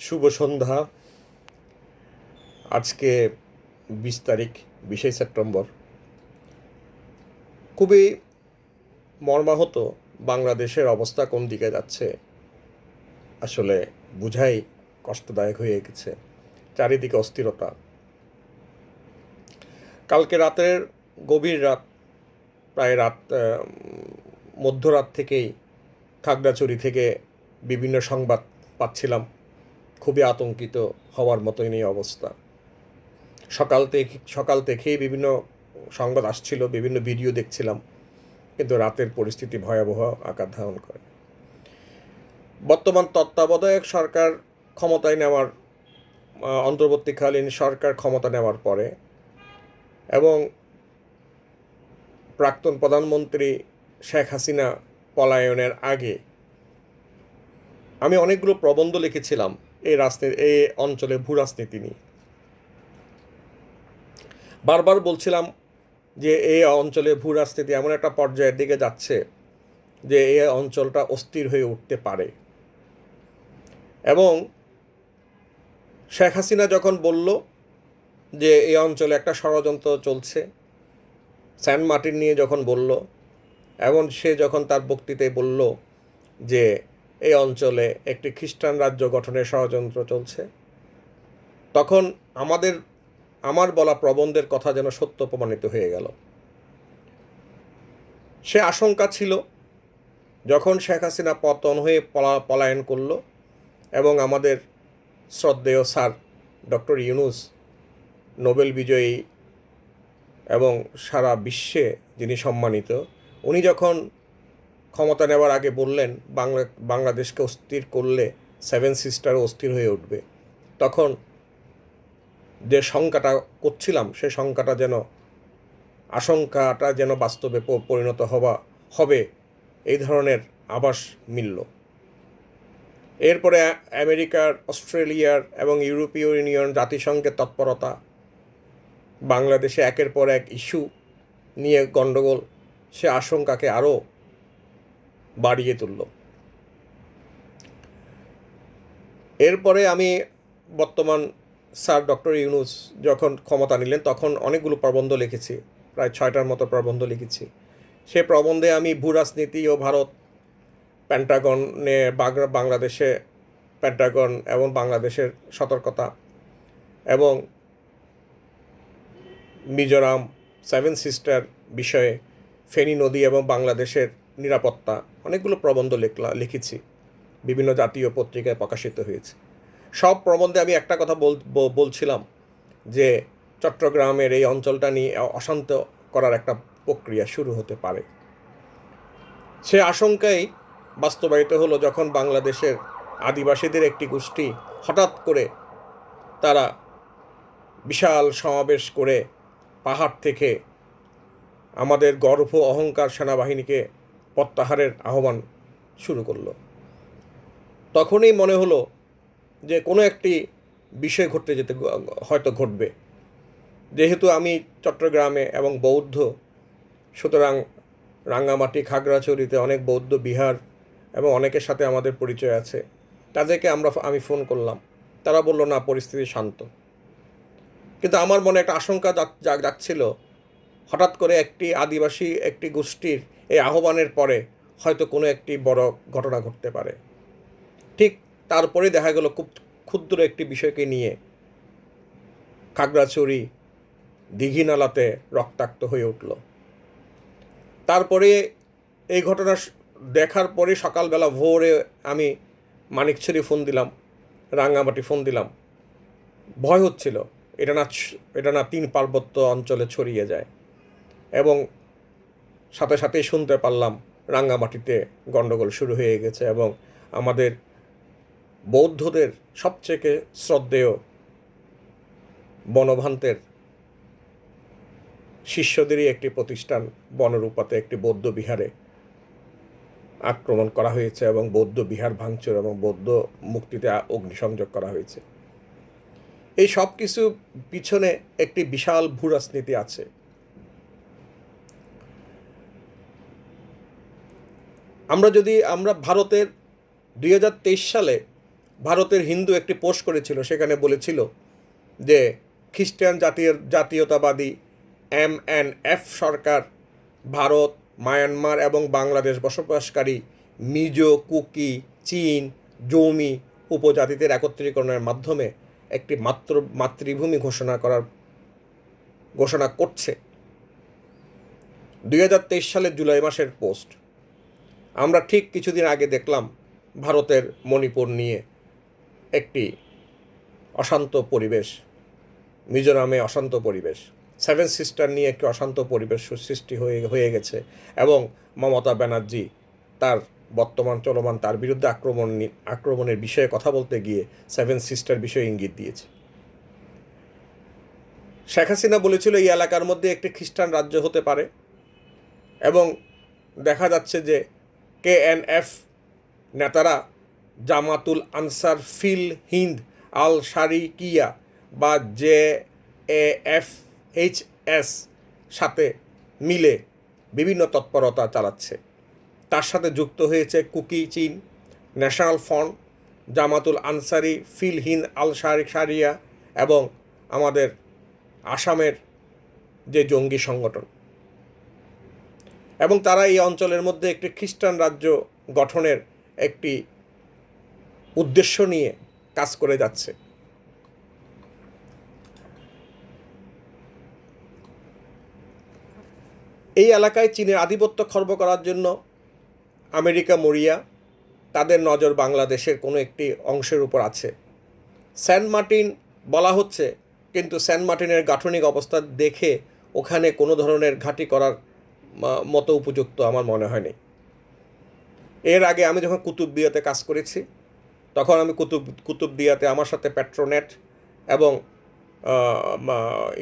শুভ সন্ধ্যা। আজকে বিশ তারিখ বিশে সেপ্টেম্বর। খুবই মর্মাহত বাংলাদেশের অবস্থা কোন দিকে যাচ্ছে, আসলে বুঝাই কষ্টদায়ক হয়ে গেছে। চারিদিকে অস্থিরতা। কালকে রাতের গভীর রাত, প্রায় রাত মধ্যরাত থেকেই খাগড়াছড়ি থেকে বিভিন্ন সংবাদ পাচ্ছিলাম। খুবই আতঙ্কিত হওয়ার মতোই নেই অবস্থা। সকাল থেকে, সকাল থেকেই বিভিন্ন সংবাদ আসছিল, বিভিন্ন ভিডিও দেখছিলাম, কিন্তু রাতের পরিস্থিতি ভয়াবহ আকার ধারণ করে। বর্তমান তত্ত্বাবধায়ক সরকার ক্ষমতায় নেওয়ার অন্তর্বর্তীকালীন সরকার ক্ষমতা নেওয়ার পরে এবং প্রাক্তন প্রধানমন্ত্রী শেখ হাসিনা পলায়নের আগে আমি অনেকগুলো প্রবন্ধ লিখেছিলাম। এই রাজনীতি এই অঞ্চলে ভূ রাজনীতি নিয়ে। বারবার বলছিলাম যে এই অঞ্চলে ভূ রাজনীতি এমন একটা পর্যায়ের দিকে যাচ্ছে যে এই অঞ্চলটা অস্থির হয়ে উঠতে পারে। এবং শেখ হাসিনা যখন বলল যে এই অঞ্চলে একটা ষড়যন্ত্র চলছে, স্যান মার্টিন নিয়ে যখন বলল, এবং সে যখন তার বক্তৃতায় বলল যে এই অঞ্চলে একটি খ্রিস্টান রাজ্য গঠনের ষড়যন্ত্র চলছে। তখন আমাদের, আমার বলা প্রবন্ধের কথা যেন সত্য প্রমাণিত হয়ে গেল। সে আশঙ্কা ছিল, যখন শেখ হাসিনা পতন হয়ে পলা, পলায়ন করল এবং আমাদের শ্রদ্ধেয় স্যার ডক্টর ইউনুস নোবেল বিজয়ী এবং সারা বিশ্বে যিনি সম্মানিত, উনি যখন ক্ষমতা নেওয়ার আগে বললেন, বাংলা, বাংলাদেশকে অস্থির করলে সেভেন সিস্টারও অস্থির হয়ে উঠবে। তখন যে শঙ্কাটা করছিলাম, সে শঙ্কাটা যেন, আশঙ্কাটা যেন বাস্তবে পরিণত হওয়া, হবে, এই ধরনের আভাস মিলল। এরপরে আমেরিকার, অস্ট্রেলিয়ার এবং ইউরোপীয় ইউনিয়ন জাতিসংঘের তৎপরতা, বাংলাদেশে একের পর এক ইস্যু নিয়ে গণ্ডগোল, সে আশঙ্কাকে আরও বাড়িয়ে তুলল। এরপরে আমি বর্তমান স্যার ডক্টর ইউনুস যখন ক্ষমতা নিলেন, তখন অনেকগুলো প্রবন্ধ লিখেছি, প্রায় ছয়টার মতো প্রবন্ধ লিখেছি। সে প্রবন্ধে আমি ভূ রাজনীতি ও ভারত প্যান্টাগনে বাংলা, বাংলাদেশে প্যান্টাগন এবং বাংলাদেশের সতর্কতা এবং মিজোরাম সেভেন সিস্টার বিষয়ে ফেনী নদী এবং বাংলাদেশের নিরাপত্তা অনেকগুলো প্রবন্ধ লেখলা, লিখেছি। বিভিন্ন জাতীয় পত্রিকায় প্রকাশিত হয়েছে। সব প্রবন্ধে আমি একটা কথা বল বলছিলাম যে চট্টগ্রামের এই অঞ্চলটা নিয়ে অশান্ত করার একটা প্রক্রিয়া শুরু হতে পারে। সে আশঙ্কাই বাস্তবায়িত হলো যখন বাংলাদেশের আদিবাসীদের একটি গোষ্ঠী হঠাৎ করে তারা বিশাল সমাবেশ করে পাহাড় থেকে আমাদের গর্ভ অহংকার সেনাবাহিনীকে প্রত্যাহারের আহ্বান শুরু করল। তখনই মনে হলো যে কোনো একটি বিষয় ঘটতে যেতে হয়তো ঘটবে। যেহেতু আমি চট্টগ্রামে এবং বৌদ্ধ, সুতরাং রাঙ্গামাটি, খাগড়াছড়িতে অনেক বৌদ্ধ, বিহার এবং অনেকের সাথে আমাদের পরিচয় আছে, তাদেরকে আমরা আমি ফোন করলাম। তারা বলল, না, পরিস্থিতি শান্ত। কিন্তু আমার মনে একটা আশঙ্কা জাগছিল। হঠাৎ করে একটি আদিবাসী, একটি গোষ্ঠীর এই আহ্বানের পরে হয়তো কোনো একটি বড় ঘটনা ঘটতে পারে। ঠিক তারপরে দেখা গেল খুব ক্ষুদ্র একটি বিষয়কে নিয়ে খাগড়াছড়ি দিঘিনালাতে রক্তাক্ত হয়ে উঠল। তারপরে এই ঘটনা দেখার পরে সকালবেলা ভোরে আমি মানিকছড়ি ফোন দিলাম, রাঙ্গামাটি ফোন দিলাম। ভয় হচ্ছিল, এটা না এটা না তিন পার্বত্য অঞ্চলে ছড়িয়ে যায়। এবং সাথে সাথেই শুনতে পারলাম রাঙ্গামাটিতে গণ্ডগোল শুরু হয়ে গেছে এবং আমাদের বৌদ্ধদের সবচেয়ে শ্রদ্ধেয় বনভান্তের শিষ্যদেরই একটি প্রতিষ্ঠান বনরূপাতে একটি বৌদ্ধ বিহারে আক্রমণ করা হয়েছে এবং বৌদ্ধ বিহার ভাঙচুর এবং বৌদ্ধ মুক্তিতে অগ্নিসংযোগ করা হয়েছে। এই সব কিছু পিছনে একটি বিশাল ভূরাজনীতি আছে। আমরা যদি আমরা ভারতের দুই হাজার তেইশ সালে ভারতের হিন্দু একটি পোস্ট করেছিল, সেখানে বলেছিল যে খ্রিস্টান জাতীয়, জাতীয়তাবাদী এম এন এফ সরকার ভারত, মায়ানমার এবং বাংলাদেশ বসবাসকারী মিজো, কুকি, চীন, জৌমি উপজাতিদের একত্রীকরণের মাধ্যমে একটি মাতৃ মাতৃভূমি ঘোষণা করার, ঘোষণা করছে। দুই হাজার তেইশ সালের জুলাই মাসের পোস্ট। আমরা ঠিক কিছুদিন আগে দেখলাম ভারতের মণিপুর নিয়ে একটি অশান্ত পরিবেশ, মিজোরামে অশান্ত পরিবেশ। সেভেন সিস্টার নিয়ে একটি অশান্ত পরিবেশ সৃষ্টি হয়ে হয়ে গেছে এবং মমতা ব্যানার্জি তার বর্তমান চলমান, তার বিরুদ্ধে আক্রমণ আক্রমণের বিষয়ে কথা বলতে গিয়ে সেভেন সিস্টার বিষয়ে ইঙ্গিত দিয়েছে। শেখ হাসিনা বলেছিল, এই এলাকার মধ্যে একটি খ্রিস্টান রাজ্য হতে পারে। এবং দেখা যাচ্ছে যে কে এন এফ নেতারা জামাতুল আনসার, ফিল হিন্দ, আল শারিকিয়া বা J A F H S সাথে মিলে বিভিন্ন তৎপরতা চালাচ্ছে। তার সাথে যুক্ত হয়েছে Kuki Chin, national front, Jamatul Ansari, feel Hind, Al Shari Shariya এবং আমাদের আসামের যে জঙ্গি সংগঠন। এবং তারা এই অঞ্চলের মধ্যে একটি খ্রিস্টান রাজ্য গঠনের একটি উদ্দেশ্য নিয়ে কাজ করে যাচ্ছে। এই এলাকায় চীনের আধিপত্য খর্ব করার জন্য আমেরিকা মরিয়া, তাদের নজর বাংলাদেশের কোনো একটি অংশের উপর আছে। সেন্ট মার্টিন বলা হচ্ছে, কিন্তু সেন্ট মার্টিনের গাঠনিক অবস্থা দেখে ওখানে কোনো ধরনের ঘাঁটি করার মতো উপযুক্ত আমার মনে হয়নি। এর আগে আমি যখন কুতুবদিয়াতে কাজ করেছি, তখন আমি কুতুব কুতুবদিয়াতে আমার সাথে পেট্রোনেট এবং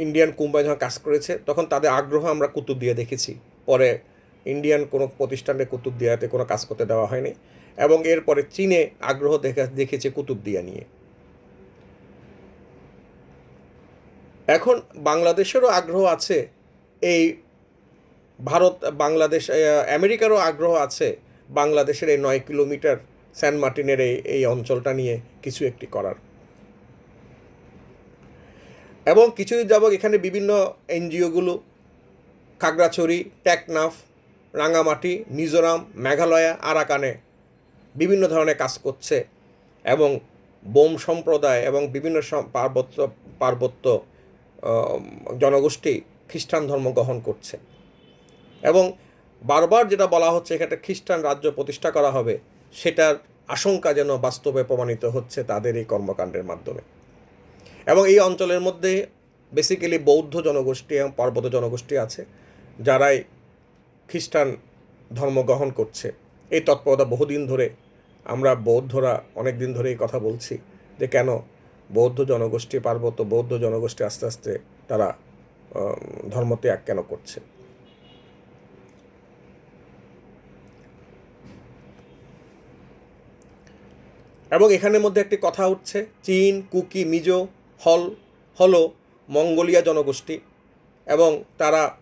ইন্ডিয়ান কোম্পানি যখন কাজ করেছে, তখন তাদের আগ্রহ আমরা কুতুবদিয়া দেখেছি। পরে ইন্ডিয়ান কোনো প্রতিষ্ঠানে কুতুবদিয়াতে কোনো কাজ করতে দেওয়া হয়নি এবং এরপরে চীনে আগ্রহ দেখা, দেখেছে কুতুবদিয়া নিয়ে। এখন বাংলাদেশেরও আগ্রহ আছে এই ভারত, বাংলাদেশ আমেরিকারও আগ্রহ আছে বাংলাদেশের এই নয় কিলোমিটার সেন্ট মার্টিনের এই এই অঞ্চলটা নিয়ে কিছু একটি করার। এবং কিছুদিন যাবত এখানে বিভিন্ন এনজিওগুলো, খাগড়াছড়ি, টেকনাফ, রাঙামাটি, মিজোরাম, মেঘালয়া, আরাকানে বিভিন্ন ধরনের কাজ করছে এবং বোম সম্প্রদায় এবং বিভিন্ন পার্বত্য পার্বত্য জনগোষ্ঠী খ্রিস্টান ধর্ম গ্রহণ করছে। এবং বারবার যেটা বলা হচ্ছে, এখানে খ্রিস্টান রাজ্য প্রতিষ্ঠা করা হবে, সেটার আশঙ্কা যেন বাস্তবে প্রমাণিত হচ্ছে তাদের এই কর্মকাণ্ডের মাধ্যমে। এবং এই অঞ্চলের মধ্যে বেসিক্যালি বৌদ্ধ জনগোষ্ঠী এবং পার্বত্য জনগোষ্ঠী আছে, যারাই খ্রিস্টান ধর্ম গ্রহণ করছে। এই তৎপরতা বহুদিন ধরে আমরা বৌদ্ধরা অনেক দিন ধরে এই কথা বলছি যে কেন বৌদ্ধ জনগোষ্ঠী, পার্বত্য বৌদ্ধ জনগোষ্ঠী আস্তে আস্তে তারা ধর্মত্যাগ কেন করছে। এবং এখানের মধ্যে একটি কথা উঠছে, চীন, কুকি, মিজো, হল, হলো মঙ্গোলিয়া জনগোষ্ঠী এবং তারা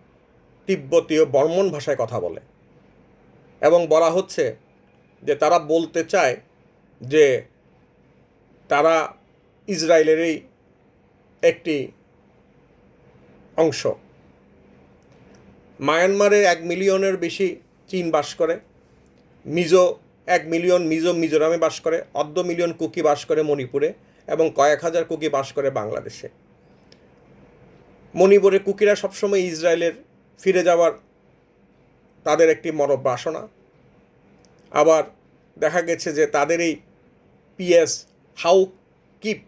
তিব্বতীয় বর্মন ভাষায় কথা বলে। এবং বলা হচ্ছে যে তারা বলতে চায় যে তারা ইসরায়েলেরই একটি অংশ। মায়ানমারে এক মিলিয়নের বেশি চীন বাস করে, মিজো এক মিলিয়ন মিজো মিজোরামে বাস করে, অর্ধ মিলিয়ন কুকি বাস করে মণিপুরে এবং কয়েক হাজার কুকি বাস করে বাংলাদেশে। মণিপুরে কুকিরা সবসময় ইসরায়েলের ফিরে যাওয়ার তাদের একটি মরব বাসনা। আবার দেখা গেছে যে তাদের এই পিএস হাউ কিপ,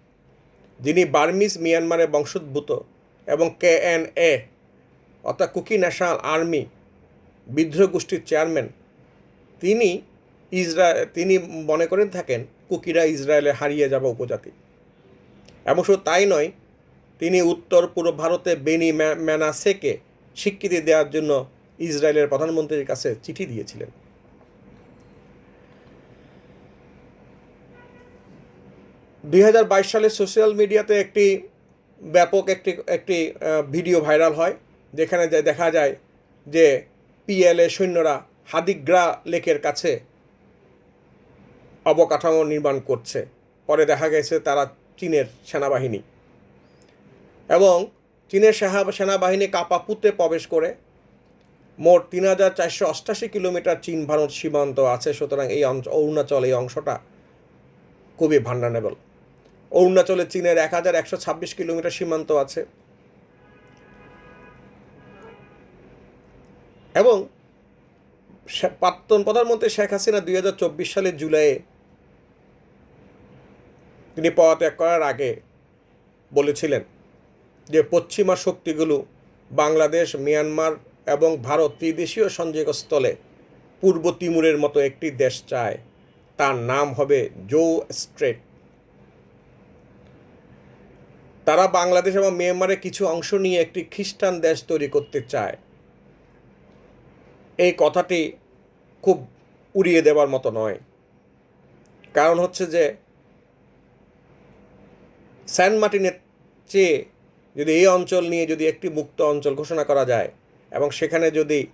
যিনি বার্মিজ, মিয়ানমারের বংশোদ্ভূত এবং কে এন এ, অর্থাৎ কুকি ন্যাশনাল আর্মি বিদ্রোহ গোষ্ঠীর চেয়ারম্যান, তিনি ইসরা তিনি মনে করেন থাকেন, কুকিরা ইসরায়েলে হারিয়ে যাওয়া উপজাতি। এবং শুধু তাই নয়, তিনি উত্তর পূর্ব ভারতে বেনি ম্যা- ম্যানাসেকে স্বীকৃতি দেওয়ার জন্য ইসরায়েলের প্রধানমন্ত্রীর কাছে চিঠি দিয়েছিলেন। দুই হাজার বাইশ সালে সোশ্যাল মিডিয়াতে একটি ব্যাপক একটি একটি ভিডিও ভাইরাল হয়, যেখানে দেখা যায় যে পিএলএ সৈন্যরা হাদিগ্রা লেকের কাছে অবকাঠামো নির্মাণ করছে। পরে দেখা গেছে তারা চীনের সেনাবাহিনী। এবং চীনের সেনাবাহিনী কাপাপুতে প্রবেশ করে। মোট তিন হাজার চারশো অষ্টাশি কিলোমিটার চীন ভারত সীমান্ত আছে, সুতরাং এই অঞ্চ, অরুণাচল এই অংশটা খুবই ভান্ডানেবল অরুণাচলে চীনের এক হাজার একশো ছাব্বিশ কিলোমিটার সীমান্ত আছে। এবং প্রাক্তন প্রধানমন্ত্রী শেখ হাসিনা দুই হাজার চব্বিশ সালের জুলাইয়ে তিনি পদত্যাগ করার আগে বলেছিলেন যে পশ্চিমা শক্তিগুলো বাংলাদেশ, মিয়ানমার এবং ভারত ত্রিদেশীয় সংযোগস্থলে পূর্ব তিমুরের মতো একটি দেশ চায়। তার নাম হবে জো স্ট্রেট। তারা বাংলাদেশ এবং মিয়ানমারের কিছু অংশ নিয়ে একটি খ্রিস্টান দেশ তৈরি করতে চায়। এই কথাটি খুব উড়িয়ে দেওয়ার মতো নয়। কারণ হচ্ছে যে স্যান মার্টিনের চেয়ে যদি এই অঞ্চল নিয়ে যদি একটি মুক্ত অঞ্চল ঘোষণা করা যায় এবং সেখানে যদি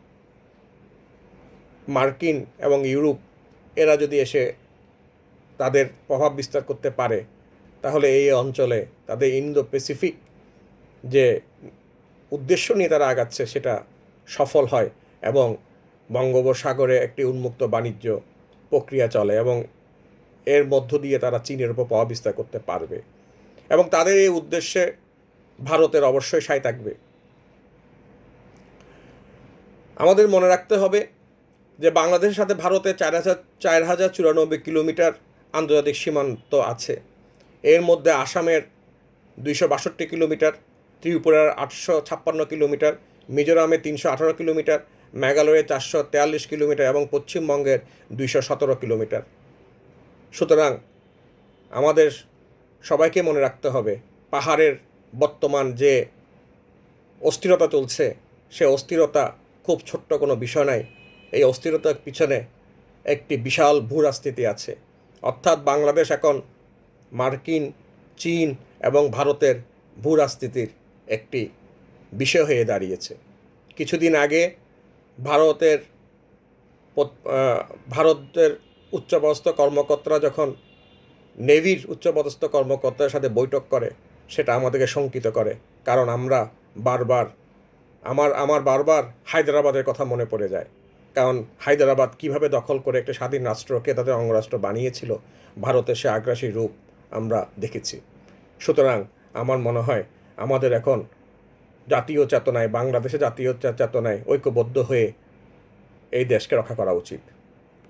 মার্কিন এবং ইউরোপ এরা যদি এসে তাদের প্রভাব বিস্তার করতে পারে, তাহলে এই অঞ্চলে তাদের ইন্দো প্যাসিফিক যে উদ্দেশ্য নিয়ে তারা আগাচ্ছে সেটা সফল হয় এবং বঙ্গোপসাগরে একটি উন্মুক্ত বাণিজ্য প্রক্রিয়া চলে এবং এর মধ্য দিয়ে তারা চীনের উপর প্রভাব বিস্তার করতে পারবে। এবং তাদের এই উদ্দেশ্যে ভারতের অবশ্যই সায় থাকবে। আমাদের মনে রাখতে হবে যে বাংলাদেশের সাথে ভারতের চার হাজার চার হাজার চুরানব্বই কিলোমিটার আন্তর্জাতিক সীমান্ত আছে। এর মধ্যে আসামের দুইশো বাষট্টি কিলোমিটার, ত্রিপুরার আটশো ছাপ্পান্ন কিলোমিটার, মিজোরামে তিনশো আঠারো কিলোমিটার, মেঘালয়ে চারশো তেয়াল্লিশ কিলোমিটার এবং পশ্চিমবঙ্গের দুইশো সতেরো কিলোমিটার। সুতরাং আমাদের সবাইকে মনে রাখতে হবে, পাহাড়ের বর্তমান যে অস্থিরতা চলছে, সে অস্থিরতা খুব ছোট্ট কোনো বিষয় নাই। এই অস্থিরতার পিছনে একটি বিশাল ভূ রাজনীতি আছে। অর্থাৎ বাংলাদেশ এখন মার্কিন, চীন এবং ভারতের ভূ রাজনীতির একটি বিষয় হয়ে দাঁড়িয়েছে। কিছুদিন আগে ভারতের ভারতের উচ্চপদস্থ কর্মকর্তারা যখন নেভির উচ্চপদস্থ কর্মকর্তার সাথে বৈঠক করে, সেটা আমাদেরকে শঙ্কিত করে, কারণ আমরা বারবার, আমার আমার বারবার হায়দ্রাবাদের কথা মনে পড়ে যায়। কারণ হায়দ্রাবাদ কীভাবে দখল করে একটা স্বাধীন রাষ্ট্রকে তাদের অঙ্গরাষ্ট্র বানিয়েছিল, ভারতের সে আগ্রাসী রূপ আমরা দেখেছি। সুতরাং আমার মনে হয় আমাদের এখন জাতীয় চেতনায়, বাংলাদেশে জাতীয় চেতনায় ঐক্যবদ্ধ হয়ে এই দেশকে রক্ষা করা উচিত।